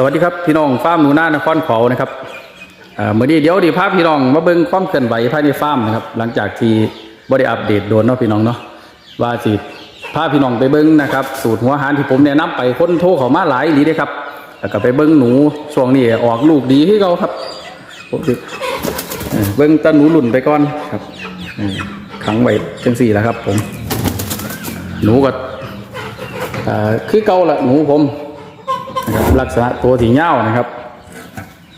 สวัสดีครับพี่น้องฟาร์มหนูนานครเขานะครับเมื่อนี้เดี๋ยวดีภาพพี่น้องมาเบิ่งความเคลื่อนไหวภายในฟาร์มนะครับหลังจากที่บ่ได้อัปเดตโดนเนาะพี่น้องเนาะว่าสิพาพี่น้องไปเบิ่งนะครับสูตรหัวหารที่ผมแนะนำไปคนโทรเขามาหลายอีหลีเด้ครับแล้วก็ไปเบิ่งหนูช่วงนี้ออกลูกดีที่เขาครับผมสิเบิ่งตาหนูหลุ่นไปก่อนครับขังไว้จังสี่แล้วครับ ผม หนูก็คือเก่าละหนูผม นะครับลักษณะตัวสีเงานะครับ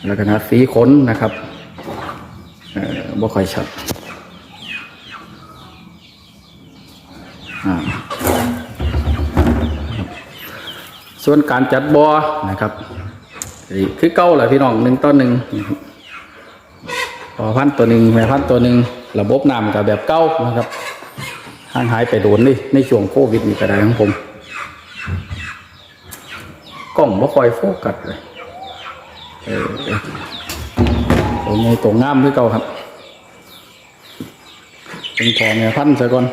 ลักษณะสีขนนะครับบ่ค่อยชัดส่วนการจัดบอนะครับคือเก้าแหละพี่น้องหนึ่งต่อหนึ่งนะครับพอพันตัวหนึ่งแม่พันตัวหนึ่งระบบน้ำกับแบบเก้านะครับห่างหายไปโดนนี่ในช่วงโควิดนี่ก็ได้ของผม กล้องไม่ค่อยโฟกัสเลยเออตัวไงตัวงามด้วยเก่าครับเป็นพอแม่พันธุ์ซะก่อน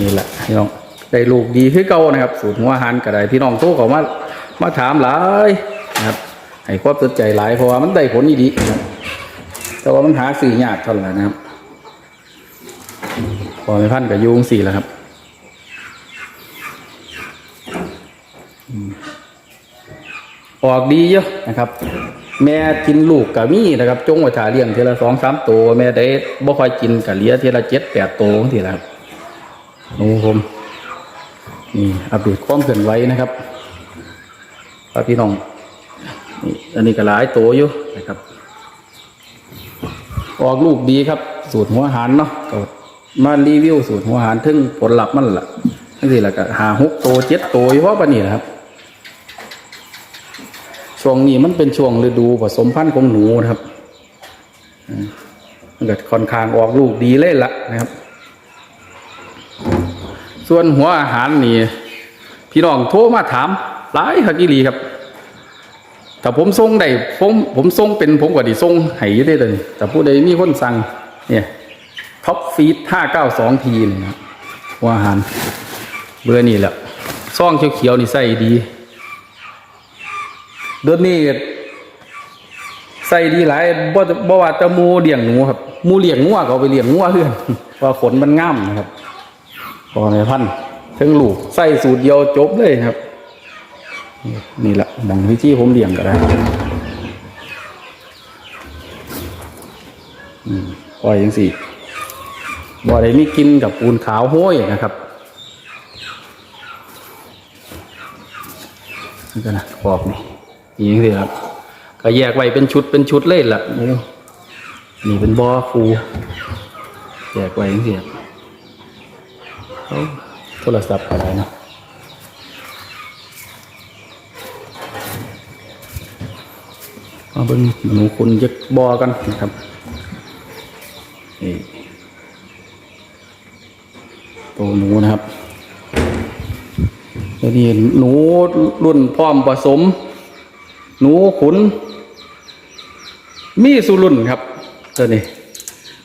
นี่แหละพี่น้องได้ลูกดีคือเก่านะครับสูตรหัวอาหารก็ได้พี่น้องโทรเขามามาถามหลายนะครับให้ความสนใจหลายเพราะว่ามันได้ผลดีแต่ว่ามันหาสื่อยากเท่าไหร่นะครับพอแม่พันธ์กับยุงสี่แล้วครับ ออกดีเยอะนะครับ แม่กินลูกกับมีนะครับจงไว้ถ่าเลี้ยงทีละสองสามตัวแม่ได้บ่ค่อยกินกับเลี้ยทีละเจ็ดแปดตัวทีละครับหนูผมนี่อัปเดตความเคลื่อนไหวนะครับพี่น้องนี่อันนี้ก็หลายตัวอยู่นะครับ ออกลูกดีครับ สูตรหัวหารเนาะก็มารีวิวสูตรหัวหารถึงผลลัพธ์มันล่ะทั้งสี่ละก็หาหกตัวเจ็ดตัวเฉพาะปานนี้นะครับ ช่วงนี้มันเป็นช่วงฤดูผสมพันธุ์ของหนูนะครับมันก็ค่อนข้างออกลูกดีเลยละนะครับ ส่วนหัวอาหารนี่พี่น้องโทรมาถามหลายฮักกีรีครับถ้าผมส่งได้ผมผมส่งเป็นผมก็ไดีส่งให้อยู่ได้เลยแต่ผู้ใดมีคนสั่งเนี่ยท็อปฟีดห้าเก้าสองทีนะครับหัวอาหารเบอร์นี่แหละซ่องเขียวๆนี่ใส่ดี เดือนนี้ใส่ดีหลายบ่บ่ว่าแตะมูเลี้ยงหนูครับมูเลี้ยงงัวกเอาไปเลี้ยงงัวเพื่อนว่าขนมันงามนะครับพอในพันธุ์ทั้งลูกใส่สูตรเดียวจบเลยครับ นี่แหละมองวิธีผมเลี้ยงก็ได้อืมปล่อยยังสี่บ่ได้มีกินกับปูนขาวห้อยนะครับนี่ก็นะขอบนี่ อีกสิครับก็แยกไว้เป็นชุดเป็นชุดเลยล่ะนี่นี่เป็นบอฟูแยกไว้อย่างเสียเอาโทรศัพท์อะไรนะมาเบิ่งหนูคุณยึดบอกันนะครับนี่ตัวหนูนะครับแล้วนี่หนูรุ่นพร้อมผสม หนูขุน มีสุรุ่นครับตัวนี้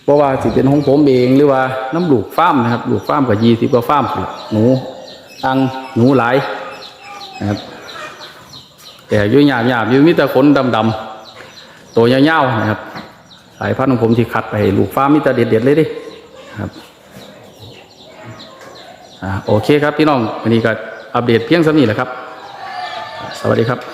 เพราะว่าสิเป็นของผมเองหรือว่าน้ำลูกฟามนะครับลูกฟามกับยี่สิบกว่าฟามหนูตังหนูหลายนะครับแต่ยุ่ยหยาบหยาบยู่มีแต่ขนดำๆตัวยาวๆนะครับสายพันธุ์ของผมที่คัดไปหลูกฟามมีแต่เด็ดๆเลยดิครับโอเคครับพี่น้องวันนี้ก็อัปเดตเพียงสำนี้แหละครับ สวัสดีครับ